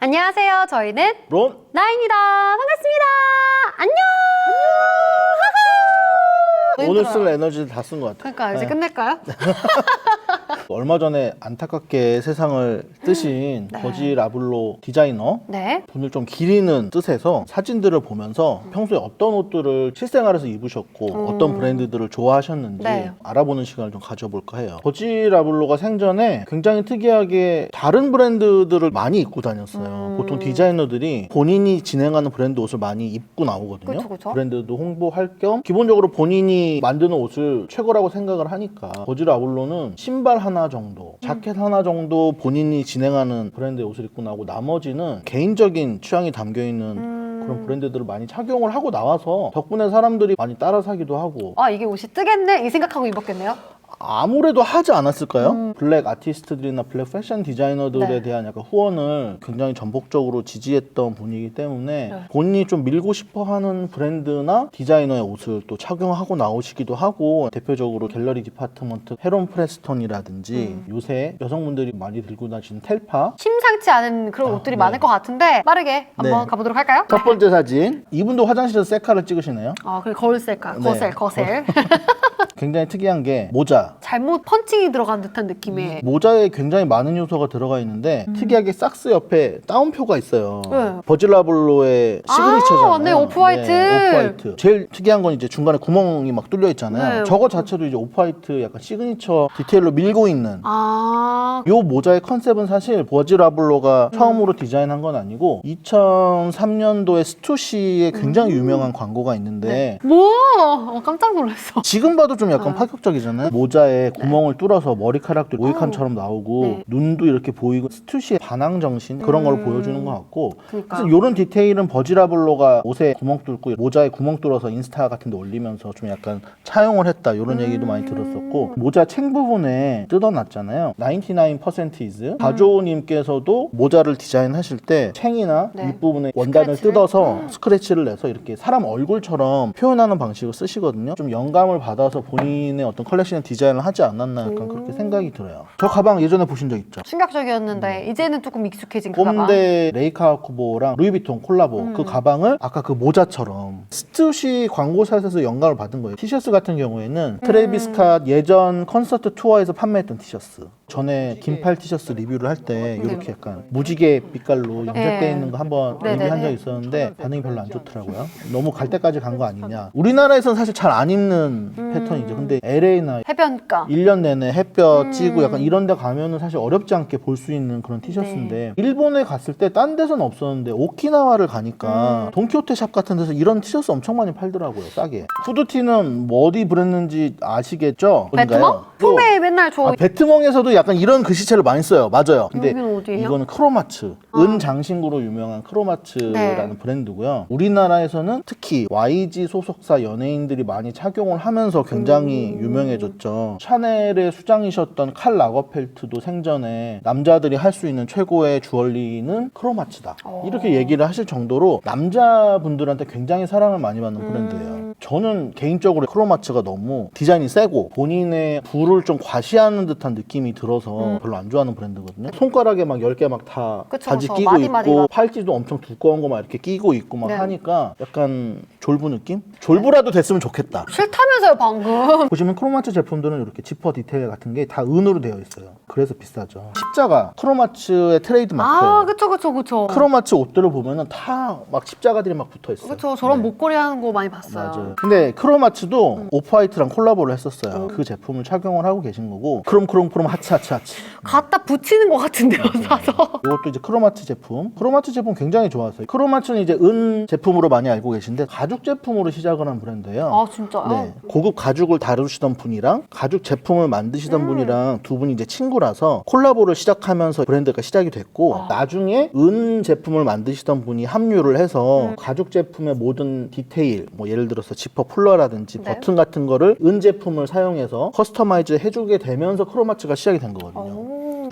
안녕하세요. 저희는 론 나입니다. 반갑습니다. 안녕. 하하. 오늘. 쓸 에너지를 다 쓴 것 같아요. 그러니까 이제 네. 끝낼까요? 얼마 전에 안타깝게 세상을 뜨신 네. 버지 라블로 디자이너 네. 분을 좀 기리는 뜻에서 사진들을 보면서 평소에 어떤 옷들을 실생활에서 입으셨고 어떤 브랜드들을 좋아하셨는지 음. 네. 알아보는 시간을 좀 가져볼까 해요. 버지 라블로가 생전에 굉장히 특이하게 다른 브랜드들을 많이 입고 다녔어요. 음. 보통 디자이너들이 본인이 진행하는 브랜드 옷을 많이 입고 나오거든요. 그쵸, 그쵸. 브랜드도 홍보할 겸 기본적으로 본인이 만드는 옷을 최고라고 생각을 하니까 버지 라블로는 신발 하나 정도, 자켓 하나 정도 본인이 진행하는 브랜드의 옷을 입고 나오고 나머지는 개인적인 취향이 담겨 있는 음. 그런 브랜드들을 많이 착용을 하고 나와서 덕분에 사람들이 많이 따라 사기도 하고 아 이게 옷이 뜨겠네 이 생각하고 입었겠네요. 아무래도 하지 않았을까요? 음. 블랙 아티스트들이나 블랙 패션 디자이너들에 네. 대한 약간 후원을 굉장히 전폭적으로 지지했던 분이기 때문에 네. 본인이 좀 밀고 싶어 하는 브랜드나 디자이너의 옷을 또 착용하고 나오시기도 하고 대표적으로 갤러리 디파트먼트 헤론 프레스턴이라든지 음. 요새 여성분들이 많이 들고 다니는 텔파 심상치 않은 그런 아, 옷들이 네. 많을 것 같은데 빠르게 한번 네. 가보도록 할까요? 첫 번째 사진 이분도 화장실에서 셀카를 찍으시네요 아 그래 거울? 네. 거셀 거셀. 굉장히 특이한 게 모자 잘못 펀칭이 들어간 듯한 느낌의. 모자에 굉장히 많은 요소가 들어가 있는데 특이하게 삭스 옆에 따옴표가 있어요. 음. 네. 버질라블로의 아, 시그니처잖아요. 맞네, 오프화이트. 네, 오프화이트. 제일 특이한 건 이제 중간에 구멍이 막 뚫려 있잖아요. 네. 저거 자체도 이제 오프화이트 약간 시그니처 디테일로 밀고 있는 아 요 모자의 컨셉은 사실 버지라블로가 음. 처음으로 디자인한 건 아니고 2003년도에 스투시의 굉장히 음. 유명한 광고가 있는데 뭐? 어, 깜짝 놀랐어. 지금 봐도 좀 약간 아. 파격적이잖아요. 모자에 구멍을 뚫어서 머리카락도 모이칸처럼 나오고 네. 눈도 이렇게 보이고 스투시의 반항 정신 그런 걸 음. 보여주는 것 같고 그러니까. 그래서 이런 디테일은 버지라블로가 옷에 구멍 뚫고 모자에 구멍 뚫어서 인스타 같은 데 올리면서 좀 약간 차용을 했다 이런 얘기도 많이 음. 들었었고 모자 챙 부분에 뜯어놨잖아요. 99% is 가조님께서도 모자를 디자인하실 때 챙이나 네. 윗부분에 원단을 스크래치를? 뜯어서 스크래치를 내서 이렇게 사람 얼굴처럼 표현하는 방식을 쓰시거든요. 좀 영감을 받아서 본 인의 어떤 컬렉션 디자인을 하지 않았나 약간 음. 그렇게 생각이 들어요. 저 가방 예전에 보신 적 있죠? 충격적이었는데 이제는 조금 익숙해진 그 가방. 꼼데 레이카 쿠보랑 루이비통 콜라보 음. 그 가방을 아까 그 모자처럼 스투시 광고샷에서 영감을 받은 거예요. 티셔츠 같은 경우에는 트레비스 캇 예전 콘서트 투어에서 판매했던 티셔츠. 전에 긴팔 티셔츠 리뷰를 할 때 이렇게 약간 무지개 빛깔로 염색돼 네. 있는 거 한번 네네네. 리뷰한 적 있었는데 반응이 별로 안 좋더라고요. 너무 갈 때까지 간 거 아니냐. 우리나라에서는 사실 잘 안 입는 음. 패턴이죠. 근데 LA나 해변가. 1년 내내 햇볕 음. 찌고 약간 이런 데 가면은 사실 어렵지 않게 볼 수 있는 그런 티셔츠인데 일본에 갔을 때 딴 데서는 없었는데 오키나와를 가니까 음. 돈키호테 샵 같은 데서 이런 티셔츠 엄청 많이 팔더라고요 싸게 후드티는 뭐 어디 브랜드인지 아시겠죠? 또- 품에 맨날 저 아, 베트멍에서도 약간 이런 글씨체를 많이 써요. 맞아요. 근데 어디예요? 이거는 크로마츠, 아. 은 장신구로 유명한 크로마츠라는 네. 브랜드고요. 우리나라에서는 특히 YG 소속사 연예인들이 많이 착용을 하면서 굉장히 음. 유명해졌죠. 샤넬의 수장이셨던 칼 라거펠트도 생전에 남자들이 할 수 있는 최고의 주얼리는 크로마츠다. 어. 이렇게 얘기를 하실 정도로 남자분들한테 굉장히 사랑을 많이 받는 음. 브랜드예요. 저는 개인적으로 크로마츠가 너무 디자인이 세고 본인의 부를 좀 과시하는 듯한 느낌이 들어 서 음. 별로 안 좋아하는 브랜드거든요. 손가락에 막 10개 막 다 바지 그쵸. 끼고 마디, 있고 마디가. 팔찌도 엄청 두꺼운 거 막 이렇게 끼고 있고 막 네. 하니까 약간 졸부 느낌? 졸부라도 됐으면 좋겠다. 싫다면서요 방금. 보시면 크로마츠 제품들은 이렇게 지퍼 디테일 같은 게 다 은으로 되어 있어요. 그래서 비싸죠. 십자가 크로마츠의 트레이드 마크예요. 아 그쵸 그쵸 그쵸. 크로마츠 옷들을 보면은 다 막 십자가들이 막 붙어 있어요. 그쵸 저런 네. 목걸이 하는 거 많이 봤어요. 맞아요. 근데 크로마츠도 음. 오프화이트랑 콜라보를 했었어요. 그 제품을 착용을 하고 계신 거고 크롬 크롬 크롬 하츠 하츠 하츠. 갖다 붙이는 것 같은데요 사서. 이것도 이제 크로마츠 제품. 크로마츠 제품 굉장히 좋았어요. 크로마츠는 이제 은 제품으로 많이 알고 계신데 가죽 제품으로 시작을 한 브랜드예요. 아 진짜요? 네. 고급 가죽을 다루시던 분이랑 가죽 제품을 만드시던 음. 분이랑 두 분이 이제 친구라서 콜라보를 시작하면서 브랜드가 시작이 됐고 아. 나중에 은 제품을 만드시던 분이 합류를 해서 음. 가죽 제품의 모든 디테일 뭐 예를 들어서 지퍼 풀러라든지 네. 버튼 같은 거를 은 제품을 사용해서 커스터마이즈 해주게 되면서 크로마츠가 시작이 된 거거든요.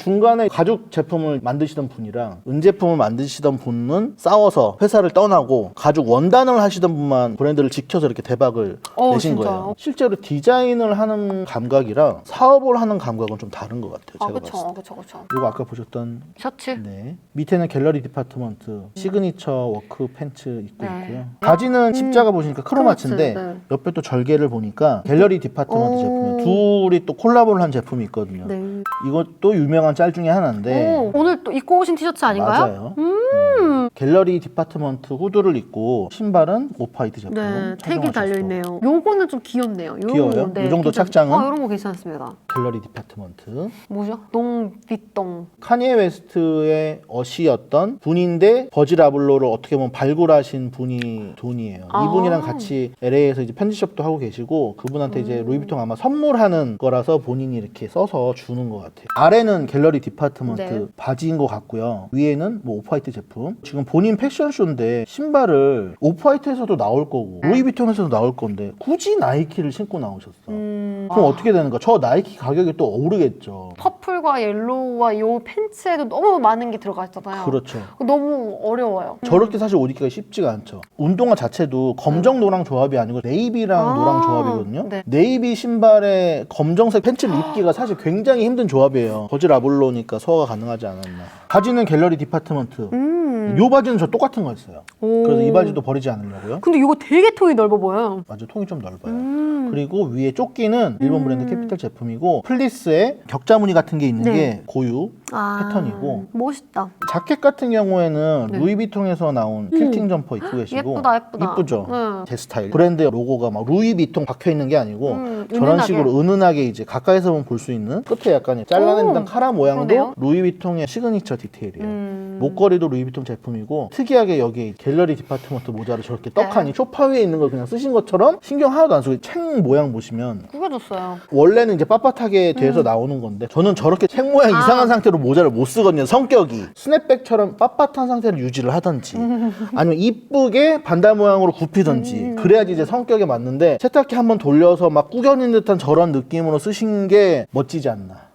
오. 중간에 가죽 제품을 만드시던 분이랑 은제품을 만드시던 분은 싸워서 회사를 떠나고 가죽 원단을 하시던 분만 브랜드를 지켜서 이렇게 대박을 어, 내신 진짜요? 거예요. 실제로 디자인을 하는 감각이랑 사업을 하는 감각은 좀 다른 것 같아요. 아 제가 봤을 그쵸 때. 그쵸 그쵸. 이거 아까 보셨던 셔츠. 네. 밑에는 갤러리 디파트먼트 시그니처 워크 팬츠 입고 네. 있고요. 바지는 십자가 보시니까 크로마츠인데 크로마츠, 네. 옆에 또 절개를 보니까 갤러리 디파트먼트 오. 제품이에요. 둘이 또 콜라보를 한 제품이 있거든요. 네. 이것도 유명한 짤 중에 하나인데 오, 오늘 또 입고 오신 티셔츠 아닌가요? 네. 맞아요. 네. 갤러리 디파트먼트 후드를 입고 신발은 오프화이트 제품. 네, 택이 착용하셨고. 달려 있네요. 요거는 좀 귀엽네요. 요, 귀여워요? 이 정도 괜찮- 착장은? 아, 이런 거 괜찮습니다. 갤러리 디파트먼트. 뭐죠? 농빗동. 카니에 웨스트의 어시였던 분인데 버지 라블로를 어떻게 보면 발굴하신 분이 돈이에요. 아. 이분이랑 같이 LA에서 이제 편집숍도 하고 계시고 그분한테 이제 음. 루이비통 아마 선물하는 거라서 본인이 이렇게 써서 주는 것 같아요. 아래는 갤러리 디파트먼트 네. 바지인 것 같고요. 위에는 뭐 오프화이트 제품. 지금 본인 패션쇼인데 신발을 오프화이트에서도 나올 거고 루이비통에서도 나올 건데 굳이 나이키를 신고 나오셨어. 음, 그럼 아, 어떻게 되는가? 저 나이키 가격이 또 오르겠죠. 퍼플과 옐로우와 요 팬츠에도 너무 많은 게 들어가 있잖아요. 그렇죠. 너무 어려워요. 저렇게 사실 옷 입기가 쉽지가 않죠. 운동화 자체도 검정 노랑 조합이 아니고 네이비랑 아, 노랑 조합이거든요. 네. 네이비 신발에 검정색 팬츠를 입기가 사실 굉장히 힘든 조합이에요. 라 블로니까 소화가 가능하지 않았나. 바지는 갤러리 디파트먼트. 음. 요 바지는 저 똑같은 거 있어요. 오. 그래서 이 바지도 버리지 않으려고요. 근데 이거 되게 통이 넓어 보여요. 맞아, 통이 좀 넓어요. 음. 그리고 위에 조끼는 일본 음. 브랜드 캐피탈 제품이고 플리스에 격자 무늬 같은 게 있는 네. 게 고유 아, 패턴이고. 멋있다. 자켓 같은 경우에는 네. 루이비통에서 나온 퀼팅 점퍼 입고 계시고 예쁘다, 예쁘다. 이쁘죠. 네. 제 스타일. 브랜드 로고가 막 루이비통 박혀 있는 게 아니고 음, 저런 은은하게. 식으로 은은하게 이제 가까이서 보면 볼 수 있는 끝에 약간 잘라낸 오, 듯한 카라 모양도 그러네요. 루이비통의 시그니처 디테일이에요. 음. 목걸이도 루이비통 제품이고 특이하게 여기 갤러리 디파트먼트 모자를 저렇게 떡하니 소파 위에 있는 걸 그냥 쓰신 것처럼 신경 하나도 안 쓰고 챙 모양 보시면 구겨줬어요. 원래는 이제 빳빳하게 돼서 나오는 건데 저는 저렇게 책 모양 음. 아. 이상한 상태로 모자를 못 쓰거든요 성격이 스냅백처럼 빳빳한 상태를 유지를 하던지 아니면 이쁘게 반달 모양으로 굽히던지 음. 그래야지 이제 성격에 맞는데 세탁기 한번 돌려서 막 꾸겨낸 듯한 저런 느낌으로 쓰신 게 멋지지 않나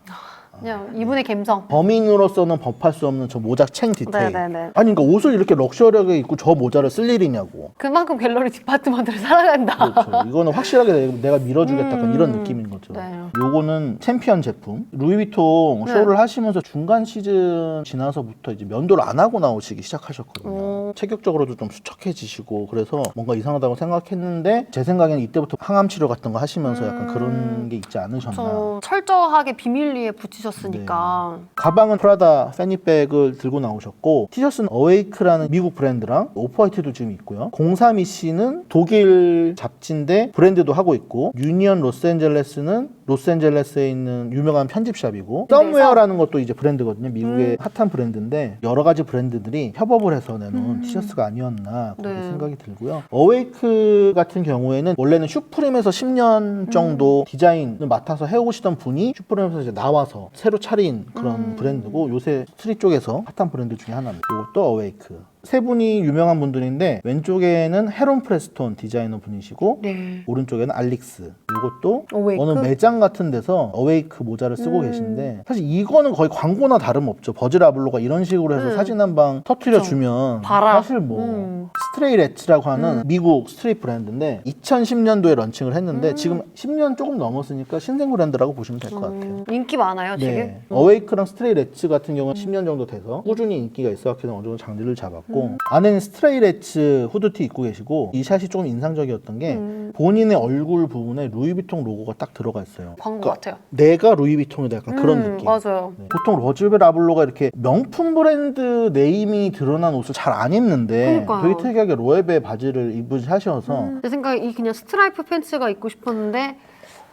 그냥 이분의 감성. 범인으로서는 법할 수 없는 저 모자 챙 디테일 네네네. 아니 그러니까 옷을 이렇게 럭셔리하게 입고 저 모자를 쓸 일이냐고 그만큼 갤러리 디파트먼트를 사랑한다. 그렇죠. 이거는 확실하게 내- 내가 밀어주겠다 약간 이런 느낌인 거죠. 네. 요거는 챔피언 제품. 루이비통 네. 쇼를 하시면서 중간 시즌 지나서부터 이제 면도를 안 하고 나오시기 시작하셨거든요. 오. 체격적으로도 좀 수척해지시고 그래서 뭔가 이상하다고 생각했는데 제 생각에는 이때부터 항암 치료 같은 거 하시면서 약간 음. 그런 게 있지 않으셨나. 저 철저하게 비밀리에 붙이셨 으니까. 가방은 프라다 패니백을 들고 나오셨고 티셔츠는 어웨이크라는 미국 브랜드랑 오프화이트도 지금 있고요. 032C는 독일 잡지인데 브랜드도 하고 있고 유니언 로스앤젤레스는 로스앤젤레스에 있는 유명한 편집샵이고 네, 썸웨어라는 것도 이제 브랜드거든요. 미국의 핫한 브랜드인데 여러 가지 브랜드들이 협업을 해서 내놓은 티셔츠가 아니었나 그렇게 네. 생각이 들고요. 어웨이크 같은 경우에는 원래는 슈프림에서 10년 정도 디자인을 맡아서 해오시던 분이 슈프림에서 이제 나와서 새로 차린 그런 음. 브랜드고 요새 스트릿 쪽에서 핫한 브랜드 중에 하나입니다. 이것도 어웨이크. 세 분이 유명한 분들인데 왼쪽에는 헤론 프레스톤 디자이너 분이시고 네. 오른쪽에는 알릭스. 이것도 어웨이크? 어느 매장 같은 데서 어웨이크 모자를 쓰고 음. 계신데 사실 이거는 거의 광고나 다름없죠. 버즈라블로가 이런 식으로 해서 음. 사진 한 방 터트려 주면 봐라. 사실 뭐 음. 스트레이 레츠라고 하는 미국 스트릿 브랜드인데 2010년도에 런칭을 했는데 지금 10년 조금 넘었으니까 신생 브랜드라고 보시면 될 것 같아요. 음, 인기 많아요, 지금? 네. 어웨이크랑 스트레이 레츠 같은 경우는 10년 정도 돼서 꾸준히 인기가 있어 왔기 때문에 어느 정도 장르를 잡았고 음. 안에는 스트레이레츠 후드티 입고 계시고 이 샷이 조금 인상적이었던 게 음. 본인의 얼굴 부분에 루이비통 로고가 딱 들어가 있어요. 광고 그러니까 같아요. 내가 루이비통이다 약간 그런 음, 느낌. 맞아요. 네. 보통 로즈베 라블로가 이렇게 명품 브랜드 네임이 드러난 옷을 잘 안 입는데 그러니까요. 되게 특이하게 로에베 바지를 입은 샷이어서 내 생각에 이 그냥 스트라이프 팬츠가 입고 싶었는데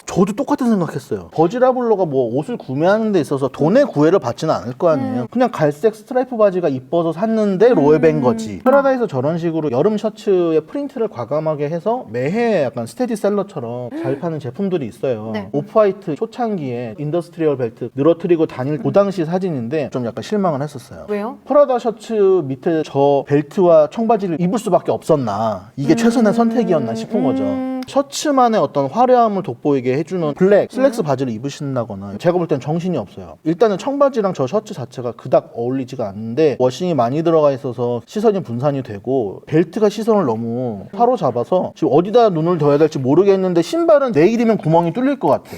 저도 똑같은 생각했어요. 버지라블로가 뭐 옷을 구매하는 데 있어서 돈의 구애를 받지는 않을 거 아니에요. 그냥 갈색 스트라이프 바지가 이뻐서 샀는데 로에베인 거지. 프라다에서 저런 식으로 여름 셔츠에 프린트를 과감하게 해서 매해 약간 스테디셀러처럼 잘 파는 제품들이 있어요. 네. 오프화이트 초창기에 인더스트리얼 벨트 늘어뜨리고 다닐 그 당시 사진인데 좀 약간 실망을 했었어요. 왜요? 프라다 셔츠 밑에 저 벨트와 청바지를 입을 수밖에 없었나 이게 최선의 선택이었나 싶은 거죠. 음, 셔츠만의 어떤 화려함을 돋보이게 해주는 블랙 슬랙스 바지를 입으신다거나 제가 볼 땐 정신이 없어요. 일단은 청바지랑 저 셔츠 자체가 그닥 어울리지가 않는데 워싱이 많이 들어가 있어서 시선이 분산이 되고 벨트가 시선을 너무 사로잡아서 지금 어디다 눈을 둬야 될지 모르겠는데 신발은 내일이면 구멍이 뚫릴 것 같아.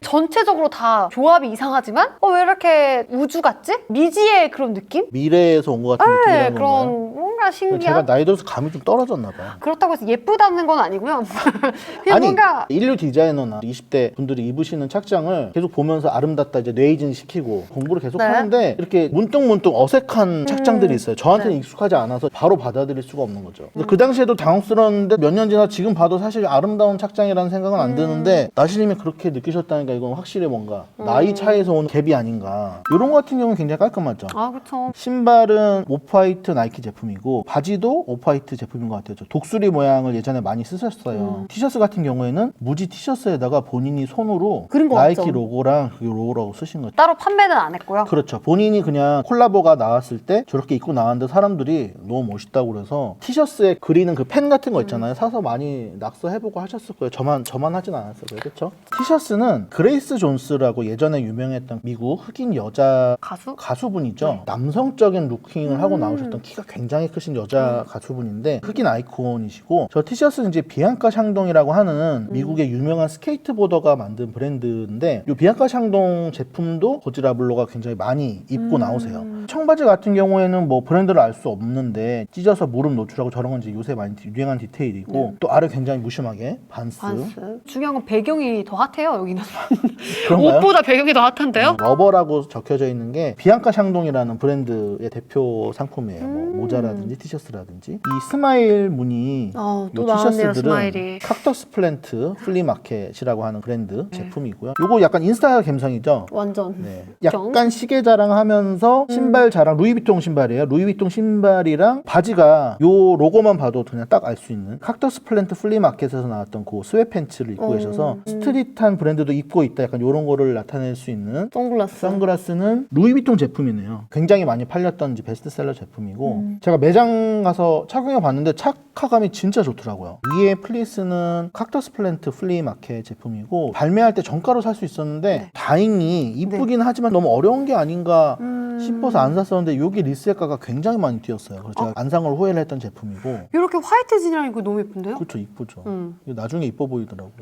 전체적으로 다 조합이 이상하지만 어 왜 이렇게 우주 같지? 미지의 그런 느낌? 미래에서 온 것 같은 네, 느낌이라는 그런 건가요? 뭔가 제가 신기한. 나이 들어서 감이 좀 떨어졌나 봐요. 그렇다고 해서 예쁘다는 건 아니고요. 그냥 아니 뭔가 인류 디자이너나 20대 분들이 입으시는 착장을 계속 보면서 아름답다 이제 뇌이진 시키고 공부를 계속 네. 하는데 이렇게 문득문득 어색한 착장들이 있어요. 저한테는 네. 익숙하지 않아서 바로 받아들일 수가 없는 거죠. 그래서 그 당시에도 당혹스러웠는데 몇 년 지나 지금 봐도 사실 아름다운 착장이라는 생각은 안 드는데 나시님이 그렇게 느끼셨다 니까 이건 확실히 뭔가 나이 차에서 온 갭이 아닌가. 이런 거 같은 경우는 굉장히 깔끔하죠. 아 그렇죠. 신발은 오프화이트 나이키 제품이고 바지도 오프화이트 제품인 것 같아요. 저 독수리 모양을 예전에 많이 쓰셨어요. 티셔츠 같은 경우에는 무지 티셔츠에다가 본인이 손으로 그린 것 나이키 같죠. 로고랑 그 로고라고 쓰신 거죠. 따로 판매는 안 했고요. 그렇죠. 본인이 그냥 콜라보가 나왔을 때 저렇게 입고 나왔는데 사람들이 너무 멋있다고 그래서 티셔츠에 그리는 그 펜 같은 거 있잖아요. 사서 많이 낙서해보고 하셨을 거예요. 저만 저만 하진 않았어요. 그렇죠? 티셔츠는 그 레이스 존스라고 예전에 유명했던 미국 흑인 여자 가수? 가수분이죠. 남성적인 루킹을 하고 나오셨던 키가 굉장히 크신 여자 가수분인데 흑인 아이콘이시고 저 티셔츠는 이제 비앙카 샹동이라고 하는 미국의 유명한 스케이트보더가 만든 브랜드인데 이 비앙카 샹동 제품도 고지라블로가 굉장히 많이 입고 나오세요. 청바지 같은 경우에는 뭐 브랜드를 알 수 없는데 찢어서 무릎 노출하고 저런 건 이제 요새 많이 유행한 디테일이고 또 아래 굉장히 무심하게 반스, 반스. 중요한 건 배경이 더 핫해요 여기는. 그런가요? 옷보다 배경이 더 핫한데요? 음, 러버라고 적혀져 있는 게 비앙카 샹동이라는 브랜드의 대표 상품이에요. 뭐 음. 모자라든지 티셔츠라든지 이 스마일 무늬 어, 또 요 나왔네요 티셔츠들은 스마일이. 칵터스 플랜트 플리마켓이라고 하는 브랜드 네. 제품이고요. 요거 약간 인스타 감성이죠. 완전. 네. 약간 시계 자랑하면서 음. 신발 자랑 루이비통 신발이에요. 루이비통 신발이랑 바지가 요 로고만 봐도 그냥 딱 알 수 있는 칵터스 플랜트 플리마켓에서 나왔던 그 스웨팬츠를 입고 어. 계셔서 스트릿한 브랜드도 입고 있다. 약간 요런 거를 나타낼 수 있는 선글라스. 선글라스는 루이비통 제품이네요. 굉장히 많이 팔렸던 이제 베스트셀러 제품이고 음. 제가 매장 가서 착용해 봤는데 착화감이 진짜 좋더라고요. 위에 플리스는 칵터스 플랜트 플리 마켓 제품이고 발매할 때 정가로 살 수 있었는데 네. 다행히 이쁘긴 하지만 너무 어려운 게 아닌가 음. 싶어서 안 샀었는데 여기 리셀가가 굉장히 많이 뛰었어요. 그래서 제가 안상을 호혜를 했던 제품이고 이렇게 화이트 진이랑 이거 너무 예쁜데요? 그렇죠 이쁘죠. 음. 이거 나중에 이뻐 보이더라고요.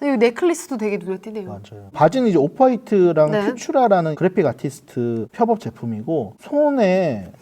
이 넥클리스도 되게 눈에 띄네요. 맞아요. 바지는 이제 오프화이트랑 네. 퓨추라라는 그래픽 아티스트 협업 제품이고 손에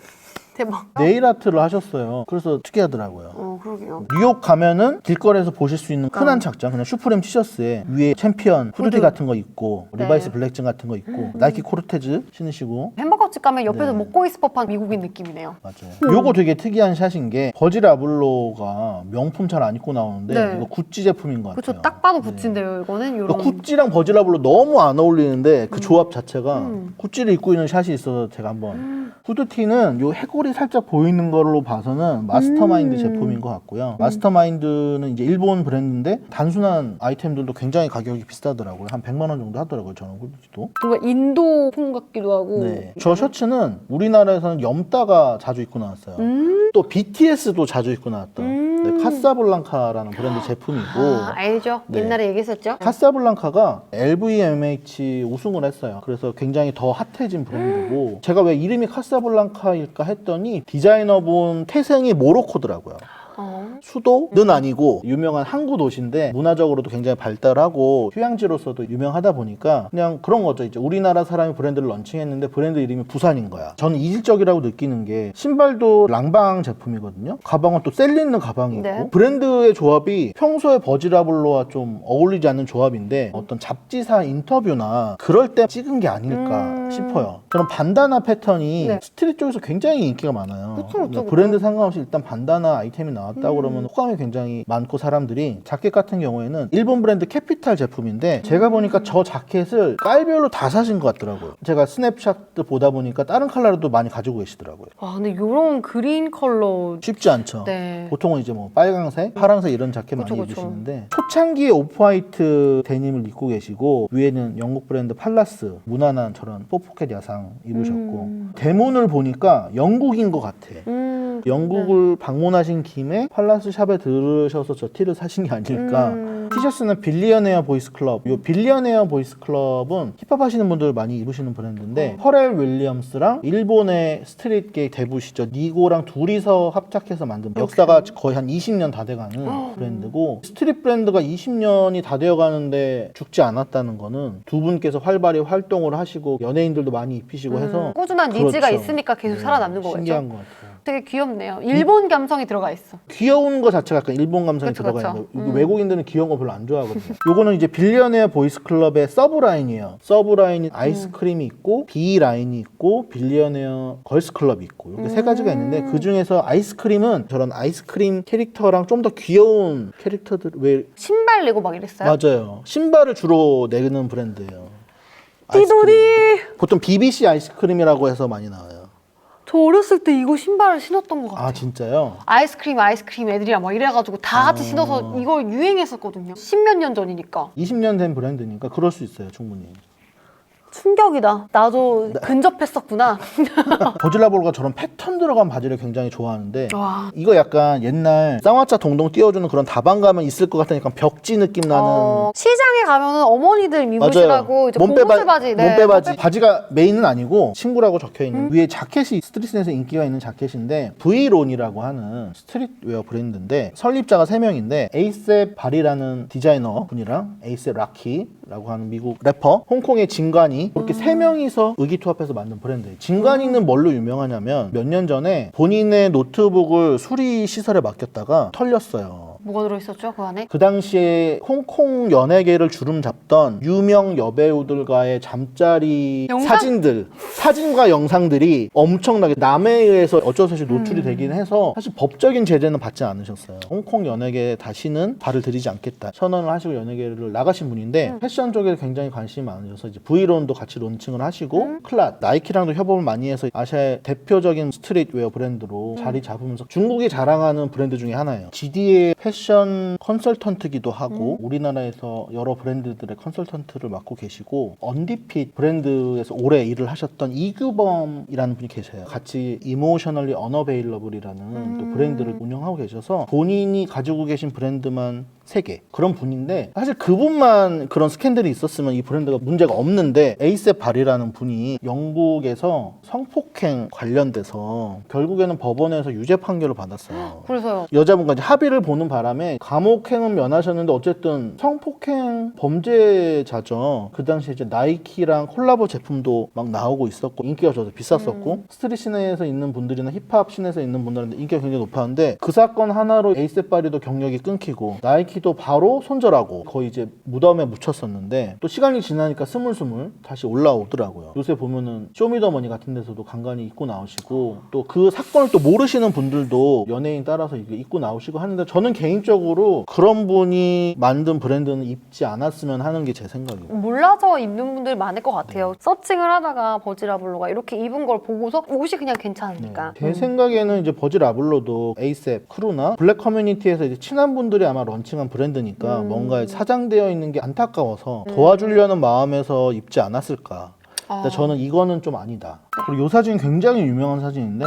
대박. 네일 아트를 하셨어요. 그래서 특이하더라고요. 어 그러게요. 뉴욕 가면은 길거리에서 보실 수 있는 흔한 어. 착장 그냥 슈프림 티셔츠에 위에 챔피언 후드티 후드. 같은 거 입고 네. 리바이스 블랙진 같은 거 입고 나이키 코르테즈 신으시고 햄버거 집 가면 옆에서 네. 먹고 있을 법한 미국인 느낌이네요. 맞아요. 요거 되게 특이한 샷인 게 버지 라블로가 명품 잘 안 입고 나오는데 네. 이거 구찌 제품인 것 같아요. 딱 봐도 네. 구찌인데요. 이거는 그러니까 이런. 구찌랑 버지 라블로 너무 안 어울리는데 그 조합 자체가 음. 구찌를 입고 있는 샷이 있어서 제가 한번 후드티는 요 해골이 살짝 보이는 걸로 봐서는 마스터마인드 음. 제품인 것 같고요. 마스터마인드는 이제 일본 브랜드인데 단순한 아이템들도 굉장히 가격이 비싸더라고요. 한 100만 원 정도 하더라고요. 저는 후드티도. 뭔가 인도풍 같기도 하고. 네. 저 셔츠는 우리나라에서는 염따가 자주 입고 나왔어요. 음. 또 BTS도 자주 입고 나왔던 음. 네, 카사블랑카라는 브랜드 제품이고 아 알죠. 네. 옛날에 얘기했었죠. 카사블랑카가 LVMH 우승을 했어요. 그래서 굉장히 더 핫해진 브랜드고 제가 왜 이름이 카사블랑카일까 했더니 디자이너분 태생이 모로코더라고요. 어. 수도는 아니고 유명한 항구 도시인데 문화적으로도 굉장히 발달하고 휴양지로서도 유명하다 보니까 그냥 그런 거죠. 이제 우리나라 사람이 브랜드를 런칭했는데 브랜드 이름이 부산인 거야. 저는 이질적이라고 느끼는 게 신발도 랑방 제품이거든요. 가방은 또 셀린느 가방이 있고 네. 브랜드의 조합이 평소에 버지라블로와 좀 어울리지 않는 조합인데 어떤 잡지사 인터뷰나 그럴 때 찍은 게 아닐까 음. 싶어요. 저는 반다나 패턴이 네. 스트릿 쪽에서 굉장히 인기가 많아요. 그쵸, 그쵸, 그쵸. 브랜드 상관없이 일단 반다나 아이템이 나 왔다고 음. 그러면 호감이 굉장히 많고 사람들이 자켓 같은 경우에는 일본 브랜드 캐피탈 제품인데 제가 보니까 저 자켓을 깔별로 다 사신 것 같더라고요. 제가 스냅샷 보다 보니까 다른 컬러도 많이 가지고 계시더라고요. 아 근데 이런 그린 컬러. 쉽지 않죠. 네. 보통은 이제 뭐 빨강색, 파랑색 이런 자켓 그쵸, 많이 그쵸. 입으시는데 초창기에 오프화이트 데님을 입고 계시고 위에는 영국 브랜드 팔라스 무난한 저런 뽀포켓 야상 입으셨고 음. 대문을 보니까 영국인 것 같아. 음. 음, 영국을 방문하신 김에 팔라스 샵에 들으셔서 저 티를 사신 게 아닐까. 음. 티셔츠는 빌리언에어 보이스 클럽. 요 빌리언에어 보이스 클럽은 힙합 하시는 분들 많이 입으시는 브랜드인데 어. 퍼렐 윌리엄스랑 일본의 스트릿계 대부시죠. 니고랑 둘이서 합작해서 만든 역사가 거의 한 20년 다 돼가는 어. 브랜드고 스트릿 브랜드가 20년이 다 되어가는데 죽지 않았다는 거는 두 분께서 활발히 활동을 하시고 연예인들도 많이 입히시고 해서 음, 꾸준한 니즈가 그렇죠. 있으니까 계속 네, 살아남는 거겠죠. 신기한 것 같아요. 되게 귀엽네요. 일본 감성이 들어가 있어. 귀여운 거 자체가 약간 일본 감성이 그쵸, 들어가 그쵸. 있는 거. 음. 외국인들은 귀여운 거 별로 안 좋아하거든요. 요거는 이제 빌리언웨어 보이스 클럽의 서브 라인이에요. 서브 라인이 아이스크림이 있고 B 라인이 있고 빌리언웨어 걸스 클럽이 있고 이게 세 가지가 있는데 음. 그 중에서 아이스크림은 저런 아이스크림 캐릭터랑 좀 더 귀여운 캐릭터들 왜 신발 내고 막 이랬어요. 맞아요. 신발을 주로 내는 브랜드예요. 아이스크림. 보통 BBC 아이스크림이라고 해서 많이 나와요. 저 어렸을 때 이거 신발을 신었던 것 같아요. 아 진짜요? 아이스크림 아이스크림 애들이랑 막 이래가지고 다 같이 아. 신어서 이거 유행했었거든요. 십몇 년 전이니까. 20년 된 브랜드니까 그럴 수 있어요 충분히. 충격이다. 나도 근접했었구나. 버질라볼가 저런 패턴 들어간 바지를 굉장히 좋아하는데 와. 이거 약간 옛날 쌍화차 동동 띄워주는 그런 다방감은 있을 것 같은 약간 벽지 느낌 나는 어, 시장에 가면은 어머니들 이제 몸빼바- 고무줄 바지, 네, 몸빼 바지 몸빼- 바지가 메인은 아니고 친구라고 적혀 음. 있는 위에 자켓이 스트릿에서 인기가 있는 자켓인데 브이론이라고 하는 스트릿웨어 브랜드인데 설립자가 세 명인데 에이셉 바리라는 디자이너 분이랑 에이셉 라키 라고 하는 미국 래퍼 홍콩의 진관이 이렇게 세 음. 명이서 의기투합해서 만든 브랜드예요. 진관이는 뭘로 유명하냐면 몇 년 전에 본인의 노트북을 수리 시설에 맡겼다가 털렸어요. 뭐가 들어있었죠 그 안에? 그 당시에 홍콩 연예계를 주름 잡던 유명 여배우들과의 잠자리 영상? 사진들, 사진과 영상들이 엄청나게 남에 의해서 어쩔 수 없이 노출이 되긴 해서 사실 법적인 제재는 받지 않으셨어요. 홍콩 연예계에 다시는 발을 들이지 않겠다. 선언을 하시고 연예계를 나가신 분인데 패션 쪽에 굉장히 관심이 많으셔서 이제 브이론도 같이 론칭을 하시고 클랏, 나이키랑도 협업을 많이 해서 아시아의 대표적인 스트릿웨어 브랜드로 자리 잡으면서 중국이 자랑하는 브랜드 중에 하나예요. GD의 패션 컨설턴트기도 하고 우리나라에서 여러 브랜드들의 컨설턴트를 맡고 계시고 언디핏 브랜드에서 오래 일을 하셨던 이규범이라는 분이 계세요. 같이 이모셔널리 언어베일러블이라는 또 브랜드를 운영하고 계셔서 본인이 가지고 계신 브랜드만 세개 그런 분인데 사실 그분만 그런 스캔들이 있었으면 이 브랜드가 문제가 없는데 에이셉 발이라는 분이 영국에서 성폭행 관련돼서 결국에는 법원에서 유죄 판결을 받았어요. 그래서요. 여자분과 이제 합의를 보는 바람에 감옥행은 면하셨는데 어쨌든 성폭행 범죄자죠. 그 당시에 이제 나이키랑 콜라보 제품도 막 나오고 있었고 인기가 저도 비쌌었고 스트릿 시내에서 있는 분들이나 힙합 씬에서 있는 분들한테 인기가 굉장히 높았는데 그 사건 하나로 에이셉 바리도 경력이 끊기고 나이키 도 바로 손절하고 거의 이제 무덤에 묻혔었는데 또 시간이 지나니까 스물스물 다시 올라오더라고요. 요새 보면은 쇼미더머니 같은 데서도 간간히 입고 나오시고 또 그 사건을 또 모르시는 분들도 연예인 따라서 이게 입고 나오시고 하는데 저는 개인적으로 그런 분이 만든 브랜드는 입지 않았으면 하는 게 제 생각이에요. 몰라서 입는 분들 많을 것 같아요. 네. 서칭을 하다가 버지라블로가 이렇게 입은 걸 보고서 옷이 그냥 괜찮으니까. 제 생각에는 이제 버질 아블로도 에이셉 크루나 블랙 커뮤니티에서 이제 친한 분들이 아마 런칭한 브랜드니까 음. 뭔가 사장되어 있는 게 안타까워서 도와주려는 마음에서 입지 않았을까. 근데 아. 저는 이거는 좀 아니다. 그리고 이 사진 굉장히 유명한 사진인데